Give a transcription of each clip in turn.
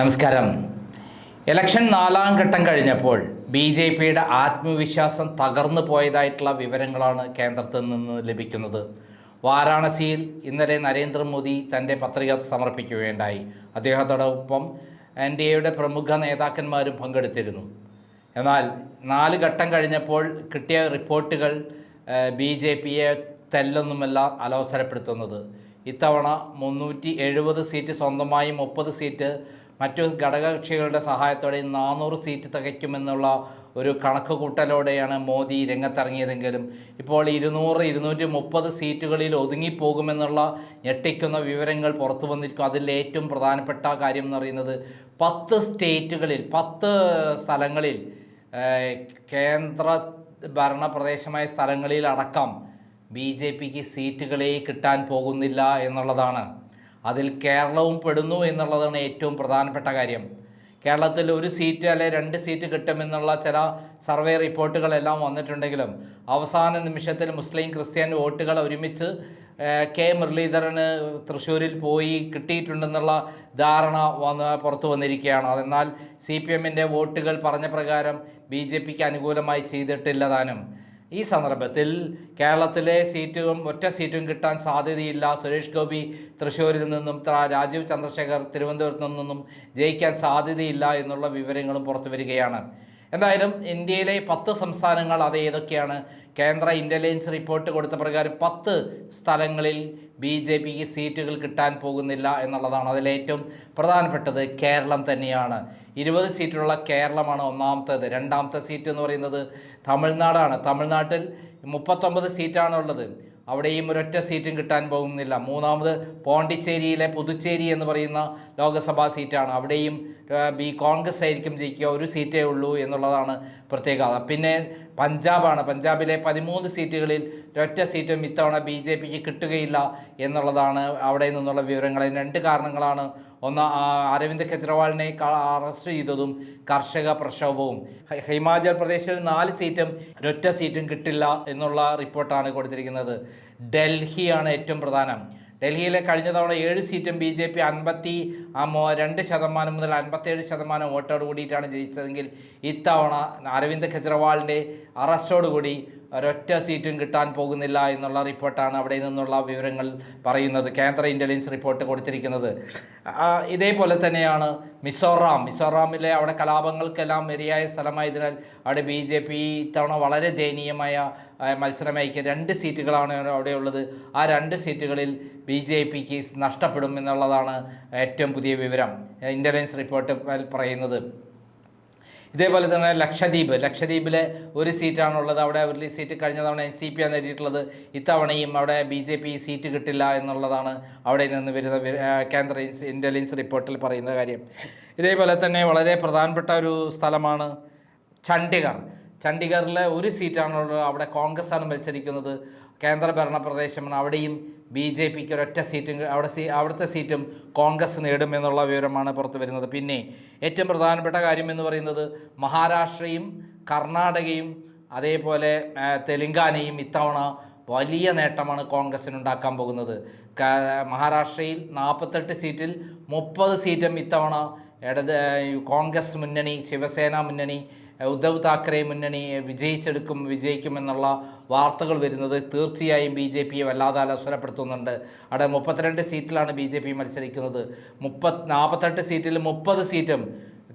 നമസ്കാരം. ഇലക്ഷൻ നാലാം ഘട്ടം കഴിഞ്ഞപ്പോൾ ബി ജെ പിയുടെ ആത്മവിശ്വാസം തകർന്നു പോയതായിട്ടുള്ള വിവരങ്ങളാണ് കേന്ദ്രത്തിൽ നിന്ന് ലഭിക്കുന്നത്. വാരാണസിയിൽ ഇന്നലെ നരേന്ദ്രമോദി തന്റെ പത്രിക സമർപ്പിക്കുകയുണ്ടായി. അദ്ദേഹത്തോടൊപ്പം എൻ ഡി എയുടെ പ്രമുഖ നേതാക്കന്മാരും പങ്കെടുത്തിരുന്നു. എന്നാൽ നാല് ഘട്ടം കഴിഞ്ഞപ്പോൾ കിട്ടിയ റിപ്പോർട്ടുകൾ ബി ജെ പിയെ തെല്ലൊന്നുമല്ല അലോസരപ്പെടുത്തുന്നത്. ഇത്തവണ മുന്നൂറ്റി എഴുപത് സീറ്റ് സ്വന്തമായി മുപ്പത് സീറ്റ് മറ്റു ഘടകകക്ഷികളുടെ സഹായത്തോടെ നാനൂറ് സീറ്റ് തികയ്ക്കുമെന്നുള്ള ഒരു കണക്ക് കൂട്ടലോടെയാണ് മോദി രംഗത്തിറങ്ങിയതെങ്കിലും ഇപ്പോൾ ഇരുന്നൂറ് ഇരുന്നൂറ്റി മുപ്പത് സീറ്റുകളിൽ ഒതുങ്ങിപ്പോകുമെന്നുള്ള ഞെട്ടിക്കുന്ന വിവരങ്ങൾ പുറത്തു വന്നിരിക്കും. അതിൽ ഏറ്റവും പ്രധാനപ്പെട്ട കാര്യം എന്ന് പറയുന്നത് പത്ത് സ്റ്റേറ്റുകളിൽ പത്ത് സ്ഥലങ്ങളിൽ കേന്ദ്ര ഭരണ പ്രദേശമായ സ്ഥലങ്ങളിൽ അടക്കം ബി ജെ പിക്ക് സീറ്റുകളെ കിട്ടാൻ പോകുന്നില്ല എന്നുള്ളതാണ്. അതിൽ കേരളവും പെടുന്നു എന്നുള്ളതാണ് ഏറ്റവും പ്രധാനപ്പെട്ട കാര്യം. കേരളത്തിൽ ഒരു സീറ്റ് അല്ലെ രണ്ട് സീറ്റ് കിട്ടുമെന്നുള്ള ചില സർവേ റിപ്പോർട്ടുകളെല്ലാം വന്നിട്ടുണ്ടെങ്കിലും അവസാന നിമിഷത്തിൽ മുസ്ലിം ക്രിസ്ത്യൻ വോട്ടുകൾ ഒരുമിച്ച് കെ മുരളീധരന് തൃശ്ശൂരിൽ പോയി കിട്ടിയിട്ടുണ്ടെന്നുള്ള ധാരണ വന്ന് പുറത്തു വന്നിരിക്കുകയാണ്. അതെന്നാൽ സി പി എമ്മിന്റെ വോട്ടുകൾ പറഞ്ഞ പ്രകാരം ബി ജെ പിക്ക് അനുകൂലമായി ചെയ്തിട്ടില്ല താനും. ഈ സന്ദർഭത്തിൽ കേരളത്തിലെ സീറ്റും ഒറ്റ സീറ്റും കിട്ടാൻ സാധ്യതയില്ല. സുരേഷ് ഗോപി തൃശ്ശൂരിൽ നിന്നും രാജീവ് ചന്ദ്രശേഖർ തിരുവനന്തപുരത്തു നിന്നും ജയിക്കാൻ സാധ്യതയില്ല എന്നുള്ള വിവരങ്ങളും പുറത്തു വരികയാണ്. എന്തായാലും ഇന്ത്യയിലെ പത്ത് സംസ്ഥാനങ്ങൾ അത് ഏതൊക്കെയാണ്? കേന്ദ്ര ഇന്റലിജൻസ് റിപ്പോർട്ട് കൊടുത്ത പ്രകാരം പത്ത് സ്ഥലങ്ങളിൽ ബി ജെ പിക്ക് സീറ്റുകൾ കിട്ടാൻ പോകുന്നില്ല എന്നുള്ളതാണ് അതിലേറ്റവും പ്രധാനപ്പെട്ടത്. കേരളം തന്നെയാണ്. ഇരുപത് സീറ്റുള്ള കേരളമാണ് ഒന്നാമത്തേത്. രണ്ടാമത്തെ സീറ്റ് എന്ന് പറയുന്നത് തമിഴ്നാടാണ്. തമിഴ്നാട്ടിൽ മുപ്പത്തൊമ്പത് സീറ്റാണ് ഉള്ളത് അവിടെയും ഒരൊറ്റ സീറ്റും കിട്ടാൻ പോകുന്നില്ല. മൂന്നാമത് പോണ്ടിച്ചേരിയിലെ പുതുച്ചേരി എന്ന് പറയുന്ന ലോക്സഭാ സീറ്റാണ്. അവിടെയും ബി കോൺഗ്രസ് ആയിരിക്കും ജയിക്കുക. ഒരു സീറ്റേ ഉള്ളൂ എന്നുള്ളതാണ് പ്രത്യേകത. പിന്നെ പഞ്ചാബാണ്. പഞ്ചാബിലെ പതിമൂന്ന് സീറ്റുകളിൽ ഒരൊറ്റ സീറ്റും ഇത്തവണ ബി ജെ പിക്ക് കിട്ടുകയില്ല എന്നുള്ളതാണ് അവിടെ നിന്നുള്ള വിവരങ്ങൾ. രണ്ട് കാരണങ്ങളാണ് ഒന്ന് അരവിന്ദ് കെജ്രിവാളിനെ അറസ്റ്റ് ചെയ്തതും കർഷക പ്രക്ഷോഭവും. ഹിമാചൽ പ്രദേശിൽ നാല് സീറ്റും ഒരൊറ്റ സീറ്റും കിട്ടില്ല എന്നുള്ള റിപ്പോർട്ടാണ് കൊടുത്തിരിക്കുന്നത്. ഡൽഹിയാണ് ഏറ്റവും പ്രധാനം. ഡൽഹിയിലെ കഴിഞ്ഞ തവണ ഏഴ് സീറ്റും ബി ജെ പി അൻപത്തി രണ്ട് ശതമാനം മുതൽ അൻപത്തേഴ് ശതമാനം വോട്ടോട് കൂടിയിട്ടാണ് ജയിച്ചതെങ്കിൽ ഇത്തവണ അരവിന്ദ് കെജ്രിവാളിന്റെ അറസ്റ്റോടുകൂടി ഒരൊറ്റ സീറ്റും കിട്ടാൻ പോകുന്നില്ല എന്നുള്ള റിപ്പോർട്ടാണ് അവിടെ നിന്നുള്ള വിവരങ്ങൾ പറയുന്നത്. കേന്ദ്ര ഇന്റലിജൻസ് റിപ്പോർട്ട് കൊടുത്തിരിക്കുന്നത്. ഇതേപോലെ തന്നെയാണ് മിസോറാം. മിസോറാമിലെ അവിടെ കലാപങ്ങൾക്കെല്ലാം മതിയായ സ്ഥലമായതിനാൽ അവിടെ ബി ജെ പി ഇത്തവണ വളരെ ദയനീയമായ ആ, മത്സരമായിരിക്കും രണ്ട് സീറ്റുകളാണ് അവിടെയുള്ളത്. ആ രണ്ട് സീറ്റുകളിൽ ബി ജെ പിക്ക് നഷ്ടപ്പെടും എന്നുള്ളതാണ് ഏറ്റവും പുതിയ വിവരം. ഇന്റലിജൻസ് റിപ്പോർട്ട് പറയുന്നത്. ഇതേപോലെ തന്നെ ലക്ഷദ്വീപ്. ലക്ഷദ്വീപിലെ ഒരു സീറ്റാണുള്ളത്. അവിടെ ഒരു സീറ്റ് കഴിഞ്ഞ തവണ എൻ സി പി ആണ് നേടിയിട്ടുള്ളത്. ഇത്തവണയും അവിടെ ബി ജെ പി സീറ്റ് കിട്ടില്ല എന്നുള്ളതാണ് അവിടെ നിന്ന് വരുന്ന കേന്ദ്ര ഇന്റലിജൻസ് റിപ്പോർട്ടിൽ പറയുന്ന കാര്യം. ഇതേപോലെ തന്നെ വളരെ പ്രധാനപ്പെട്ട ഒരു സ്ഥലമാണ് ചണ്ഡീഗർ. ചണ്ഡീഗറിലെ ഒരു സീറ്റാണുള്ളത്. അവിടെ കോൺഗ്രസ് ആണ് മത്സരിക്കുന്നത്. കേന്ദ്രഭരണ പ്രദേശമാണ് അവിടെയും ബി ജെ പിക്ക് ഒരൊറ്റ സീറ്റും അവിടെ സീ അവിടുത്തെ സീറ്റും കോൺഗ്രസ് നേടുമെന്നുള്ള വിവരമാണ് പുറത്തു വരുന്നത്. പിന്നെ ഏറ്റവും പ്രധാനപ്പെട്ട കാര്യം എന്ന് പറയുന്നത് മഹാരാഷ്ട്രയും കർണാടകയും അതേപോലെ തെലുങ്കാനയും ഇത്തവണ വലിയ നേട്ടമാണ് കോൺഗ്രസ്സിന് ഉണ്ടാക്കാൻ പോകുന്നത് മഹാരാഷ്ട്രയിൽ നാൽപ്പത്തെട്ട് സീറ്റിൽ മുപ്പത് സീറ്റും ഇത്തവണ ഇടത് കോൺഗ്രസ് മുന്നണി ശിവസേന മുന്നണി ഉദ്ധവ് താക്കറെ മുന്നണി വിജയിച്ചെടുക്കും വിജയിക്കുമെന്നുള്ള വാർത്തകൾ വരുന്നത് തീർച്ചയായും ബി ജെ പിയെ വല്ലാതെ അലസ്വരപ്പെടുത്തുന്നുണ്ട് അവിടെ മുപ്പത്തിരണ്ട് സീറ്റിലാണ് ബി ജെ പി മത്സരിക്കുന്നത്. മുപ്പത് നാൽപ്പത്തെട്ട് സീറ്റിൽ മുപ്പത് സീറ്റും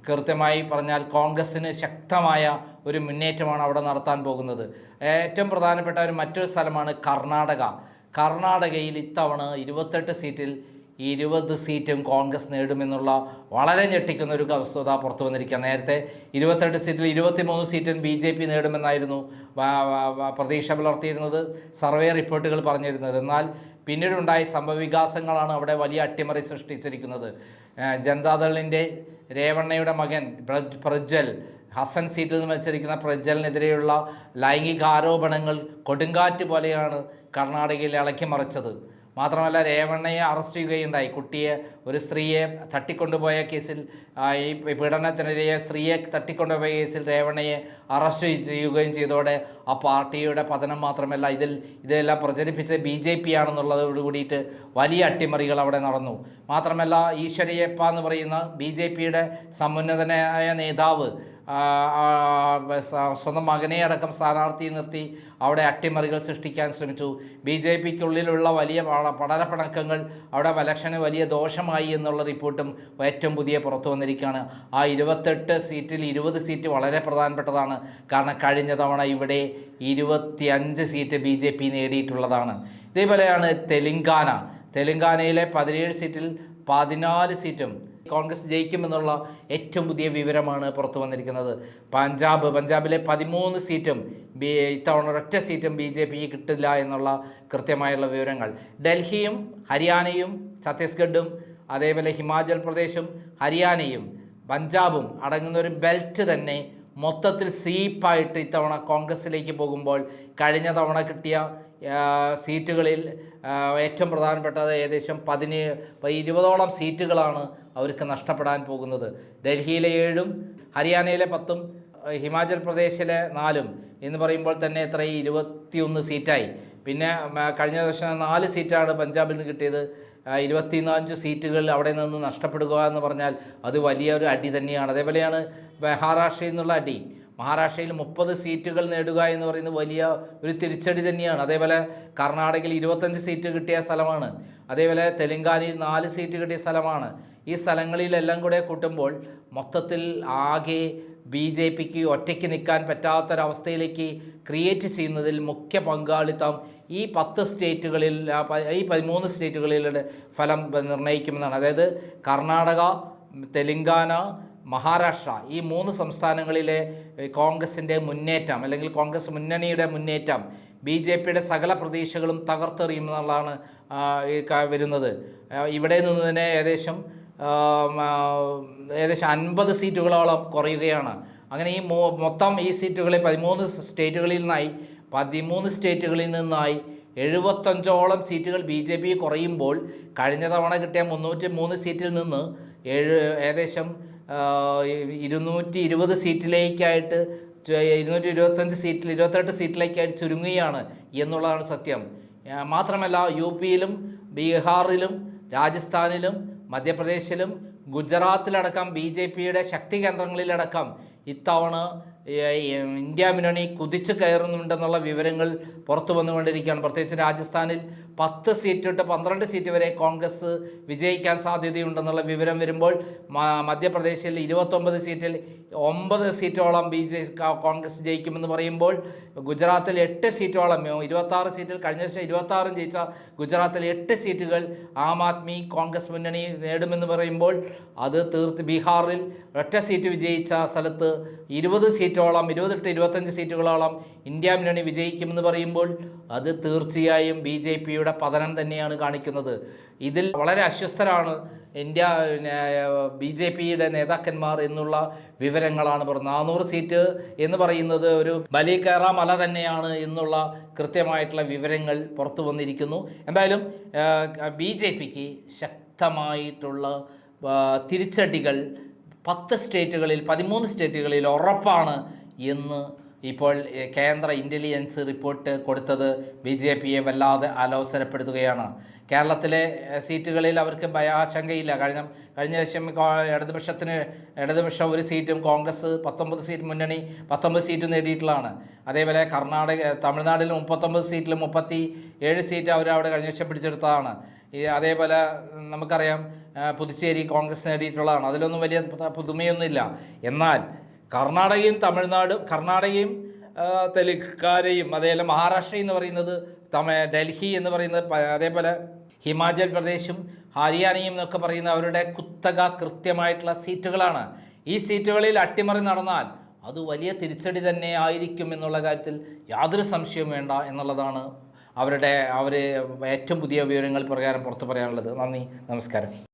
കൃത്യമായി പറഞ്ഞാൽ കോൺഗ്രസ്സിന് ശക്തമായ ഒരു മുന്നേറ്റമാണ് അവിടെ നടത്താൻ പോകുന്നത്. ഏറ്റവും പ്രധാനപ്പെട്ട ഒരു മറ്റൊരു സ്ഥലമാണ് കർണാടക. കർണാടകയിൽ ഇത്തവണ ഇരുപത്തെട്ട് സീറ്റിൽ ഇരുപത് സീറ്റും കോൺഗ്രസ് നേടുമെന്നുള്ള വളരെ ഞെട്ടിക്കുന്ന ഒരു വസ്തുത പുറത്തു വന്നിരിക്കുകയാണ്. നേരത്തെ ഇരുപത്തെട്ട് സീറ്റിൽ ഇരുപത്തിമൂന്ന് സീറ്റും ബി ജെ പി നേടുമെന്നായിരുന്നു പ്രതീക്ഷ പുലർത്തിയിരുന്നത് സർവേ റിപ്പോർട്ടുകൾ പറഞ്ഞിരുന്നത്. എന്നാൽ പിന്നീടുണ്ടായ സംഭവവികാസങ്ങളാണ് അവിടെ വലിയ അട്ടിമറി സൃഷ്ടിച്ചിരിക്കുന്നത്. ജനതാദളിന്റെ രേവണ്ണയുടെ മകൻ പ്രജ്- പ്രജ്വൽ ഹസൻ സീറ്റിൽ നിന്ന് മത്സരിക്കുന്ന പ്രജ്വലിനെതിരെയുള്ള ലൈംഗിക ആരോപണങ്ങൾ കൊടുങ്കാറ്റ് പോലെയാണ് കർണാടകയിൽ ഇളക്കി മറിച്ചത്. മാത്രമല്ല രേവണ്ണയെ അറസ്റ്റ് ചെയ്യുകയുണ്ടായി. കുട്ടിയെ ഒരു സ്ത്രീയെ തട്ടിക്കൊണ്ടുപോയ കേസിൽ ഈ പീഡനത്തിനെതിരെ സ്ത്രീയെ തട്ടിക്കൊണ്ടുപോയ കേസിൽ രേവണ്ണയെ അറസ്റ്റ് ചെയ്യുകയും ചെയ്തതോടെ ആ പാർട്ടിയുടെ പതനം മാത്രമല്ല ഇതിൽ ഇതെല്ലാം പ്രചരിപ്പിച്ച് ബി ജെ പി ആണെന്നുള്ളതോട് കൂടിയിട്ട് വലിയ അട്ടിമറികൾ അവിടെ നടന്നു. മാത്രമല്ല ഈശ്വരയ്യപ്പ എന്ന് പറയുന്ന ബി ജെ പിയുടെ സമുന്നതനായ നേതാവ് സ്വന്തം മകനെ അടക്കം സ്ഥാനാർത്ഥി നിർത്തി അവിടെ അട്ടിമറികൾ സൃഷ്ടിക്കാൻ ശ്രമിച്ചു. ബി ജെ പിക്കുള്ളിലുള്ള വലിയ പട- പഠനപ്പിണക്കങ്ങൾ അവിടെ ഇലക്ഷന് വലിയ ദോഷമായി എന്നുള്ള റിപ്പോർട്ടും ഏറ്റവും പുതിയ പുറത്തു വന്നിരിക്കുകയാണ്. ആ ഇരുപത്തെട്ട് സീറ്റിൽ ഇരുപത് സീറ്റ് വളരെ പ്രധാനപ്പെട്ടതാണ്. കാരണം കഴിഞ്ഞ തവണ ഇവിടെ ഇരുപത്തിയഞ്ച് സീറ്റ് ബി ജെ പി നേടിയിട്ടുള്ളതാണ്. ഇതേപോലെയാണ് തെലങ്കാന. തെലങ്കാനയിലെ പതിനേഴ് സീറ്റിൽ പതിനാല് സീറ്റും കോൺഗ്രസ് ജയിക്കുമെന്നുള്ള ഏറ്റവും പുതിയ വിവരമാണ് പുറത്തു വന്നിരിക്കുന്നത്. പഞ്ചാബ് പഞ്ചാബിലെ പതിമൂന്ന് സീറ്റും ബി ഇത്തവണ ഒരൊറ്റ സീറ്റും ബി ജെ പിക്ക് കിട്ടില്ല എന്നുള്ള കൃത്യമായുള്ള വിവരങ്ങൾ. ഡൽഹിയും ഹരിയാനയും ഛത്തീസ്ഗഡും അതേപോലെ ഹിമാചൽ പ്രദേശും ഹരിയാനയും പഞ്ചാബും അടങ്ങുന്ന ഒരു ബെൽറ്റ് തന്നെ മൊത്തത്തിൽ സീപ്പായിട്ട് ഇത്തവണ കോൺഗ്രസിലേക്ക് പോകുമ്പോൾ കഴിഞ്ഞ തവണ കിട്ടിയ സീറ്റുകളിൽ ഏറ്റവും പ്രധാനപ്പെട്ടത് ഏകദേശം പതിനേ ഇരുപതോളം സീറ്റുകളാണ് അവർക്ക് നഷ്ടപ്പെടാൻ പോകുന്നത്. ഡൽഹിയിലെ ഏഴും ഹരിയാനയിലെ പത്തും ഹിമാചൽ പ്രദേശിലെ നാലും എന്ന് പറയുമ്പോൾ തന്നെ എത്ര? ഇരുപത്തിയൊന്ന് സീറ്റായി. പിന്നെ കഴിഞ്ഞ ദിവസം നാല് സീറ്റാണ് പഞ്ചാബിൽ നിന്ന് കിട്ടിയത്. ആ, ഇരുപത്തിനാല് സീറ്റുകൾ അവിടെ നിന്ന് നഷ്ടപ്പെടുക എന്ന് പറഞ്ഞാൽ അത് വലിയൊരു അടി തന്നെയാണ്. അതേപോലെയാണ് മഹാരാഷ്ട്രയിൽ നിന്നുള്ള അടി. മഹാരാഷ്ട്രയിൽ മുപ്പത് സീറ്റുകൾ നേടുക എന്ന് പറയുന്നത് വലിയ ഒരു തിരിച്ചടി തന്നെയാണ്. അതേപോലെ കർണാടകയിൽ ഇരുപത്തഞ്ച് സീറ്റ് കിട്ടിയ സ്ഥലമാണ്. അതേപോലെ തെലങ്കാനയിൽ നാല് സീറ്റ് കിട്ടിയ സ്ഥലമാണ്. ഈ സ്ഥലങ്ങളിലെല്ലാം കൂടെ കൂട്ടുമ്പോൾ മൊത്തത്തിൽ ആകെ ബി ജെ പിക്ക് ഒറ്റയ്ക്ക് നിൽക്കാൻ പറ്റാത്തൊരവസ്ഥയിലേക്ക് ക്രിയേറ്റ് ചെയ്യുന്നതിൽ മുഖ്യ പങ്കാളിത്തം ഈ പത്ത് സ്റ്റേറ്റുകളിൽ ഈ പതിമൂന്ന് സ്റ്റേറ്റുകളിലെ ഫലം നിർണയിക്കുമെന്നാണ് അതായത് കർണാടക തെലങ്കാന മഹാരാഷ്ട്ര ഈ മൂന്ന് സംസ്ഥാനങ്ങളിലെ കോൺഗ്രസിന്റെ മുന്നേറ്റം അല്ലെങ്കിൽ കോൺഗ്രസ് മുന്നണിയുടെ മുന്നേറ്റം ബി ജെ പിയുടെ സകല പ്രതീക്ഷകളും തകർത്തെറിയുമെന്നുള്ളതാണ് വരുന്നത്. ഇവിടെ നിന്ന് തന്നെ ഏകദേശം ഏകദേശം അൻപത് സീറ്റുകളോളം കുറയുകയാണ്. അങ്ങനെ ഈ മൊത്തം ഈ സീറ്റുകളിൽ പതിമൂന്ന് സ്റ്റേറ്റുകളിൽ നിന്നായി പതിമൂന്ന് സ്റ്റേറ്റുകളിൽ നിന്നായി എഴുപത്തഞ്ചോളം സീറ്റുകൾ ബി ജെ പി കുറയുമ്പോൾ കഴിഞ്ഞ തവണ കിട്ടിയ മുന്നൂറ്റി മൂന്ന് സീറ്റിൽ നിന്ന് ഏഴ് ഏകദേശം ഇരുന്നൂറ്റി ഇരുപത് സീറ്റിലേക്കായിട്ട് ഇരുന്നൂറ്റി ഇരുപത്തഞ്ച് സീറ്റിൽ ഇരുപത്തെട്ട് സീറ്റിലേക്കായിട്ട് ചുരുങ്ങുകയാണ് എന്നുള്ളതാണ് സത്യം. മാത്രമല്ല യു പിയിലും ബീഹാറിലും രാജസ്ഥാനിലും മധ്യപ്രദേശിലും ഗുജറാത്തിലടക്കം ബി ജെ പിയുടെ ശക്തി കേന്ദ്രങ്ങളിലടക്കം ഇത്തവണ ഇന്ത്യ മുന്നണി കുതിച്ചു കയറുന്നുണ്ടെന്നുള്ള വിവരങ്ങൾ പുറത്തു വന്നുകൊണ്ടിരിക്കുകയാണ്. പ്രത്യേകിച്ച് രാജസ്ഥാനിൽ പത്ത് സീറ്റ് തൊട്ട് പന്ത്രണ്ട് സീറ്റ് വരെ കോൺഗ്രസ് വിജയിക്കാൻ സാധ്യതയുണ്ടെന്നുള്ള വിവരം വരുമ്പോൾ മധ്യപ്രദേശിൽ ഇരുപത്തൊമ്പത് സീറ്റിൽ ഒമ്പത് സീറ്റോളം ബി ജെ കോൺഗ്രസ് ജയിക്കുമെന്ന് പറയുമ്പോൾ ഗുജറാത്തിൽ എട്ട് സീറ്റോളം ഇരുപത്താറ് സീറ്റിൽ കഴിഞ്ഞ വർഷം ഇരുപത്താറും ജയിച്ച ഗുജറാത്തിൽ എട്ട് സീറ്റുകൾ ആം ആദ്മി കോൺഗ്രസ് മുന്നണി നേടുമെന്ന് പറയുമ്പോൾ അത് തീർത്ത് ബീഹാറിൽ ഒറ്റ സീറ്റ് വിജയിച്ച സ്ഥലത്ത് ഇരുപത് സീറ്റോളം ഇരുപത്തെട്ട് ഇരുപത്തഞ്ച് സീറ്റുകളോളം ഇന്ത്യ മുന്നണി വിജയിക്കുമെന്ന് പറയുമ്പോൾ അത് തീർച്ചയായും ബി ജെ പിയുടെ പതനം തന്നെയാണ് കാണിക്കുന്നത്. ഇതിൽ വളരെ അസ്വസ്ഥരാണ് ഇന്ത്യ ബി ജെ പിയുടെ നേതാക്കന്മാർ എന്നുള്ള വിവരങ്ങളാണ് പറയുന്നത് നാനൂറ് സീറ്റ് എന്ന് പറയുന്നത് ഒരു ബലി കയറ മല തന്നെയാണ് എന്നുള്ള കൃത്യമായിട്ടുള്ള വിവരങ്ങൾ പുറത്തു വന്നിരിക്കുന്നു. എന്തായാലും ബി ജെ പിക്ക് ശക്തമായിട്ടുള്ള തിരിച്ചടികൾ പത്ത് സ്റ്റേറ്റുകളിൽ പതിമൂന്ന് സ്റ്റേറ്റുകളിൽ ഉറപ്പാണ് എന്ന് ഇപ്പോൾ കേന്ദ്ര ഇന്റലിജൻസ് റിപ്പോർട്ട് കൊടുത്തത് ബി ജെ പിയെ വല്ലാതെ അലോസരപ്പെടുത്തുകയാണ്. കേരളത്തിലെ സീറ്റുകളിൽ അവർക്ക് ഭയാശങ്കയില്ല കഴിഞ്ഞ കഴിഞ്ഞ ദിവസം ഇടതുപക്ഷത്തിന് ഇടതുപക്ഷം ഒരു സീറ്റും കോൺഗ്രസ് പത്തൊമ്പത് സീറ്റ് മുന്നണി പത്തൊമ്പത് സീറ്റും നേടിയിട്ടുള്ളതാണ്. അതേപോലെ കർണാടക തമിഴ്നാട്ടിൽ മുപ്പത്തൊമ്പത് സീറ്റിൽ മുപ്പത്തി ഏഴ് സീറ്റ് അവർ അവിടെ കഴിഞ്ഞ ദിവസം പിടിച്ചെടുത്തതാണ്. ഈ അതേപോലെ നമുക്കറിയാം പുതുച്ചേരി കോൺഗ്രസ് നേടിയിട്ടുള്ളതാണ്. അതിലൊന്നും വലിയ പുതുമയൊന്നുമില്ല. എന്നാൽ കർണാടകയും തമിഴ്നാട് കർണാടകയും തെലുങ്കാരയും അതേപോലെ മഹാരാഷ്ട്ര എന്ന് പറയുന്നത് തമ ഡൽഹി എന്ന് പറയുന്നത് അതേപോലെ ഹിമാചൽ പ്രദേശും ഹരിയാനയും എന്നൊക്കെ പറയുന്ന അവരുടെ കുത്തക കൃത്യമായിട്ടുള്ള സീറ്റുകളാണ്. ഈ സീറ്റുകളിൽ അട്ടിമറി നടന്നാൽ അത് വലിയ തിരിച്ചടി തന്നെ ആയിരിക്കും എന്നുള്ള കാര്യത്തിൽ യാതൊരു സംശയവും വേണ്ട എന്നുള്ളതാണ് അവരുടെ അവർ ഏറ്റവും പുതിയ വിവരങ്ങൾ പ്രകാരം പുറത്തു പറയാനുള്ളത്. നന്ദി നമസ്കാരം.